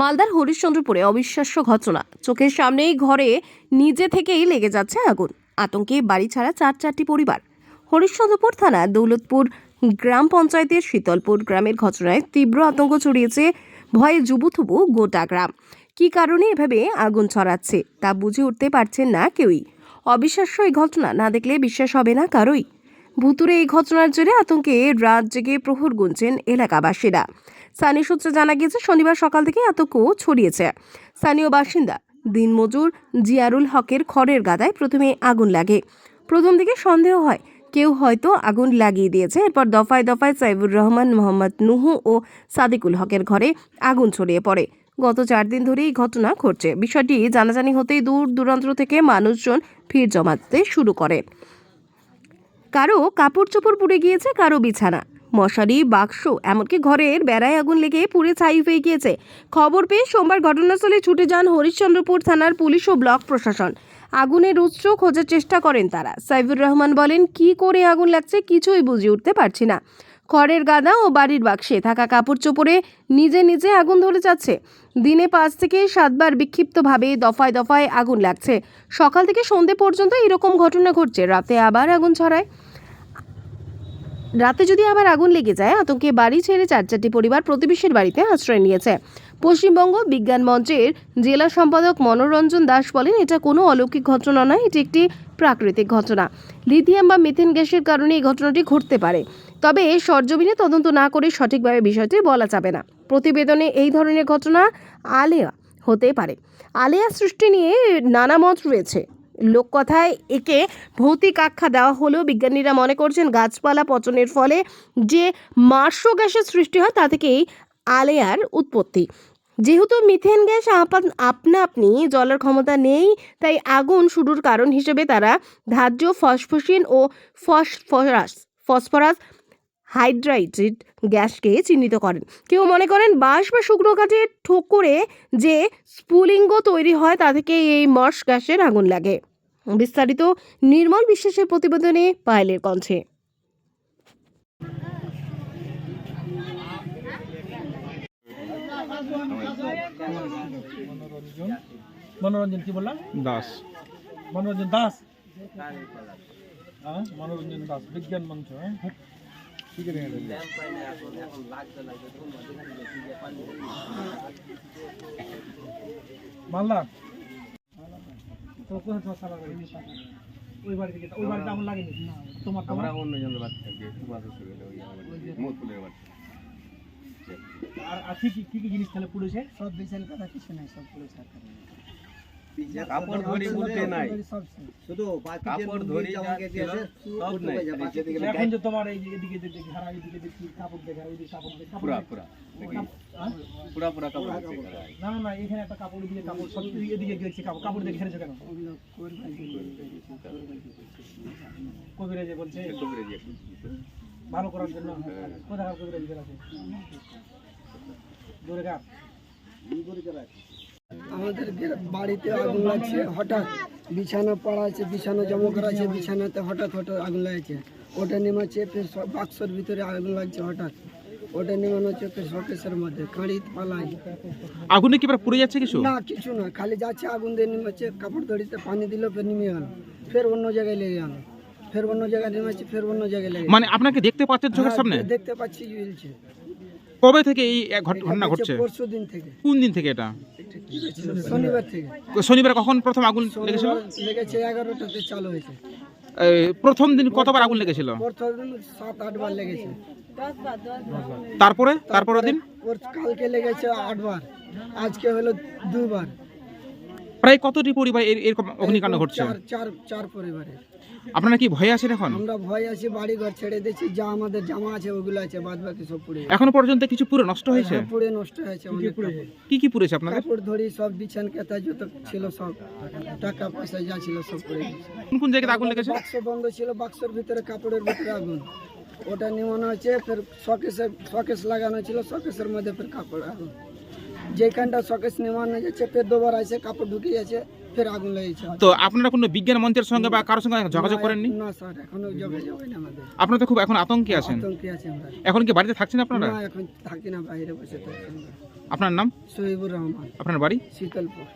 মালদার হরিশ্চন্দ্রপুরে অবিশ্বাস্য ঘটনা। চোখের সামনেই ঘরে নিজে থেকেই লেগে যাচ্ছে আগুন। আতঙ্কে বাড়ি ছাড়া চার চারটি পরিবার। হরিশ্চন্দ্রপুর থানা দৌলতপুর গ্রাম পঞ্চায়েতের শীতলপুর গ্রামের ঘটনায় তীব্র আতঙ্ক ছড়িয়েছে ভয়ে জুবুথুবু গোটা গ্রাম। কী কারণে এভাবে আগুন ছড়াচ্ছে তা বুঝে উঠতে পারছেন না কেউই। অবিশ্বাস্য এই ঘটনা না দেখলে বিশ্বাস হবে না কারোই। ভুতুরে এই ঘটনার জেরে আতঙ্কে রাত জেগে প্রহর গুনছেন এলাকাবাসীরা। স্থানীয় সূত্রে জানা গিয়েছে, শনিবার সকাল থেকে আতঙ্ক ছড়িয়েছে। স্থানীয় বাসিন্দা দিনমজুর জিয়ারুল হকের খড়ের গাদায় প্রথমে আগুন লাগে। প্রথম দিকে সন্দেহ হয়, কেউ হয়তো আগুন লাগিয়ে দিয়েছে। এরপর দফায় দফায় সাইবুর রহমান, মোহাম্মদ নুহু ও সাদিকুল হকের ঘরে আগুন ছড়িয়ে পড়ে। গত চার দিন ধরে এই ঘটনা ঘটছে। বিষয়টি জানাজানি হতেই দূর দূরান্ত থেকে মানুষজন ভিড় জমাতে শুরু করে। কারও কাপড় চোপড় পুড়ে গিয়েছে, কারও বিছানা। মশারি, বাক্স, এমনকি ঘরের বেড়ায় আগুন লেগে পুড়ে ছাই হয়ে গিয়েছে। খবর পেয়ে সোমবার ঘটনাস্থলে ছুটে যান হরিশ্চন্দ্রপুর থানার পুলিশ ও ব্লক প্রশাসন। আগুনের উৎস খোঁজার চেষ্টা করেন তারা। সাইফুর রহমান বলেন, কি করে আগুন লাগছে কিছুই বুঝে উঠতে পারছি না। খড়ের গাদা ও বাড়ির বাক্সে থাকা কাপড় চোপড়ে নিজে নিজে আগুন ধরে যাচ্ছে। দিনে পাঁচ থেকে সাতবার বিক্ষিপ্তভাবে দফায় দফায় আগুন লাগছে। সকাল থেকে সন্ধে পর্যন্ত এরকম ঘটনা ঘটছে। রাতে আবার আগুন ছড়ায়। রাতে যদি আবার আগুন লেগে যায়, আতঙ্কে বাড়ি ছেড়ে চার চারটি পরিবার প্রতিবেশীর বাড়িতে আশ্রয় নিয়েছে। পশ্চিমবঙ্গ বিজ্ঞান মঞ্চের জেলা সম্পাদক মনোরঞ্জন দাস বলেন, এটা কোনো অলৌকিক ঘটনা নয়, এটি একটি প্রাকৃতিক ঘটনা। লিথিয়াম বা মিথেন গ্যাসের কারণে এই ঘটনাটি ঘটতে পারে। তবে সরজমিনে তদন্ত না করে সঠিকভাবে বিষয়টি বলা যাবে না। প্রতিবেদনে এই ধরনের ঘটনা আলেয়া হতে পারে। আলেয়া সৃষ্টি নিয়ে নানা মত রয়েছে। লোককথায় একে ভৌতিক আখ্যা দেওয়া হলেও বিজ্ঞানীরা মনে করছেন গাছপালা পচনের ফলে যে মার্শ গ্যাসের সৃষ্টি হয়, তা থেকেই আলেয়ার উৎপত্তি। যেহেতু মিথেন গ্যাস আপা- আপনা আপনি জ্বলার ক্ষমতা নেই, তাই আগুন শুরুর কারণ হিসেবে তারা ধার্য ফসফসিন ও ফসফরাস ফসফরাস হাইড্রাইটেড গ্যাসকে চিহ্নিত করেন। কেউ মনে করেন বাঁশ বা শুকনো কাঠের ঠোকরে যে স্ফুলিঙ্গ তৈরি হয়, তা থেকে এই মর্স গ্যাসের আগুন লাগে। বিস্তারিত নির্মল বিশ্বাসের প্রতিবেদনে পায়েলের কণ্ঠে। মনোরঞ্জন কি বললাম দাস। মনোরঞ্জন দাস? হ্যাঁ মনোরঞ্জন দাস বিজ্ঞান মঞ্চ হ্যাঁ? মালদা? তো কোথায় তোমার সারা বাড়ি? ওই বাড়ি থেকে ওই বাড়িতে আগুন লাগেনি তোমার বাড়ি থাকি বাড়ি আর আর কি কি- জিনিস তাহলে পুড়েছে সব বিচারের কথা কিছু নাই সব পুলিশ কাপড় ধরি বলতে নাই। শুধু কাপড় ধরি সব নাই। এখন যে তোমার এই যে এদিকে যে দেখি হারা এদিকে দেখি কাপড় দেখা কাপড় দেখি পুরা পুরা। হ্যাঁ? পুরা পুরা কাপড় না না না এখানে একটা কাপড় দিয়ে কাপড় সব এদিকে এদিকে দেখছি কাপড় কাপড় দেখে কেন? করবার বলছে ভালো করার জন্য। কোথাকার কবিরাজ আছে দূরে কাপ আমাদের বাড়িতে আগুন লাগছে হঠাৎ বিছানা পড়া আছে বিছানা জমা করা আছে বিছানাতে হঠাৎ হঠাৎ আগুন লাগছে। ওটা নেমাচ্ছে ফের বাক্সর ভিতরে আগুন লাগছে হঠাৎ। ওটা নেমানো হচ্ছে ফের শোকেসের মধ্যে কাঁড়ি পালাই আগুনে কি পুড়ে যাচ্ছে কিছু? না কিছু না খালি যাচ্ছে আগুন দিয়ে নেমাচ্ছে কাপড় দড়িতে পানি দিল ফের নেমে গেল ফের অন্য জায়গায় লেগে গেল। ফের অন্য জায়গায় নেমেছে ফের অন্য জায়গায় লেগে মানে আপনাকে দেখতে পাচ্ছেন চোখের হ্যাঁ, সামনে? দেখতে পাচ্ছি জ্বলছে কবে থেকে এই ঘটনা ঘটছে? পরশু দিন থেকে। কোন দিন থেকে এটা? শনিবার থেকে। শনিবার কখন প্রথম আগুন লেগেছিল? লেগেছে এগারোটাতে চালু হয়েছে। প্রথম দিন কতবার আগুন লেগেছিল? প্রথম দিন সাত আটবার লেগেছে। তারপরে? তারপরের দিন? কালকে লেগেছে আটবার। আজকে হলো দুবার। প্রায় কতটি পরিবার এর- এরকম অগ্নিকাণ্ড ঘটছে? চার চার চার পরিবারে আপনারা কি ভয়ে আছেন এখন? আমরা ভয় আছি বাড়ি ঘর ছেড়ে দিয়েছি যা আমাদের জামা আছে ওগুলো আছে বাদ বাকি সব পুড়ে গেছে। এখনও পর্যন্ত কিছু পুরো নষ্ট হয়েছে? হ্যাঁ, পুড়ে নষ্ট হয়েছে অনেক কাপড়। কি কি পুড়েছে আপনাদের? কাপড় ধরি সব বিছান কেতা যত ছিল সব। টাকা পয়সা যা ছিল সব পুড়ে গেছে। কোন কোন জায়গাতে আগুন লেগেছে? বাক্স বন্ধ ছিল বাক্সের ভিতরে কাপড়ের ভিতরে আগুন। ওটা নিমানো হয়েছে ফের শকেসে শকেস লাগানো ছিল শকেসের মধ্যে ফের কাপড় আগুন। যেখানটা শকেস নিমানো যাচ্ছে ফের দুবার আছে কাপড় ঢুকে যাচ্ছে ফের আগুন লেগেছে। তো আপনারা কোনো বিজ্ঞান মঞ্চের সঙ্গে বা কারোর সঙ্গে যোগাযোগ করেননি? না স্যার এখনও যোগাযোগ হয়নি আমাদের। আপনারা তো খুব এখন আতঙ্কে আছেন। আতঙ্কে আছে আমরা। এখন কি বাড়িতে থাকছেন আপনারা? না এখন থাকি না বাইরে বসে থাকি আপনার নাম? সহিবুর রহমান। আপনার বাড়ি? শীতলপুর।